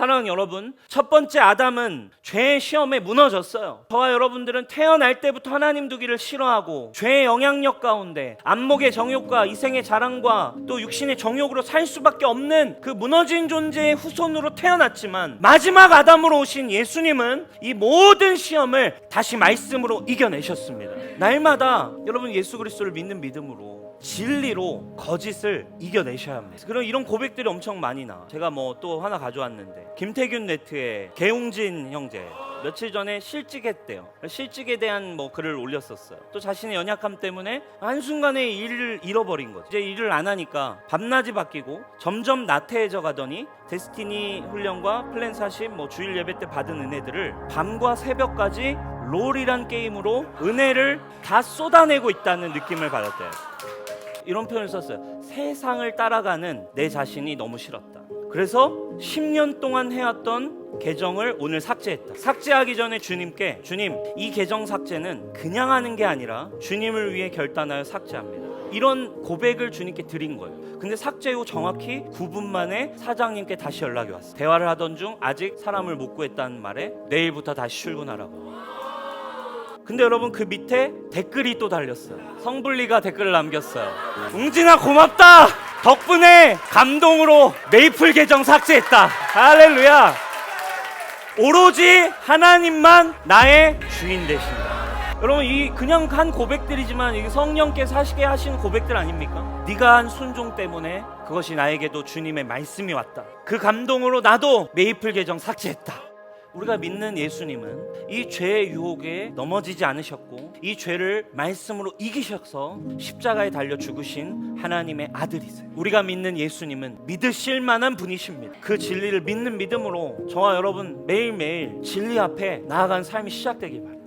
사랑하는 여러분, 첫 번째 아담은 죄의 시험에 무너졌어요. 저와 여러분들은 태어날 때부터 하나님 두기를 싫어하고 죄의 영향력 가운데 안목의 정욕과 이생의 자랑과 또 육신의 정욕으로 살 수밖에 없는 그 무너진 존재의 후손으로 태어났지만 마지막 아담으로 오신 예수님은 이 모든 시험을 다시 말씀으로 이겨내셨습니다. 날마다 여러분 예수 그리스도를 믿는 믿음으로 진리로 거짓을 이겨내셔야 합니다. 그런 이런 고백들이 엄청 많이 나. 제가 뭐 또 하나 가져왔는데 김태균 네트의 개웅진 형제 며칠 전에 실직했대요. 실직에 대한 뭐 글을 올렸었어요. 또 자신의 연약함 때문에 한순간에 일을 잃어버린 거죠. 이제 일을 안 하니까 밤낮이 바뀌고 점점 나태해져 가더니 데스티니 훈련과 플랜 40, 뭐 주일 예배 때 받은 은혜들을 밤과 새벽까지 롤이란 게임으로 은혜를 다 쏟아내고 있다는 느낌을 받았대요. 이런 표현을 썼어요. 세상을 따라가는 내 자신이 너무 싫었다. 그래서 10년 동안 해왔던 계정을 오늘 삭제했다. 삭제하기 전에 주님께 주님 이 계정 삭제는 그냥 하는 게 아니라 주님을 위해 결단하여 삭제합니다. 이런 고백을 주님께 드린 거예요. 근데 삭제 후 정확히 9분 만에 사장님께 다시 연락이 왔어요. 대화를 하던 중 아직 사람을 못 구했다는 말에 내일부터 다시 출근하라고. 근데 여러분 그 밑에 댓글이 또 달렸어요. 성불리가 댓글을 남겼어요. 웅진아 고맙다. 덕분에 감동으로 메이플 계정 삭제했다. 할렐루야. 오로지 하나님만 나의 주인 되신다. 여러분 이 그냥 한 고백들이지만 이게 성령께서 하시게 하시는 고백들 아닙니까? 네가 한 순종 때문에 그것이 나에게도 주님의 말씀이 왔다. 그 감동으로 나도 메이플 계정 삭제했다. 우리가 믿는 예수님은 이 죄의 유혹에 넘어지지 않으셨고 이 죄를 말씀으로 이기셔서 십자가에 달려 죽으신 하나님의 아들이세요. 우리가 믿는 예수님은 믿으실 만한 분이십니다. 그 진리를 믿는 믿음으로 저와 여러분 매일매일 진리 앞에 나아간 삶이 시작되길 바랍니다.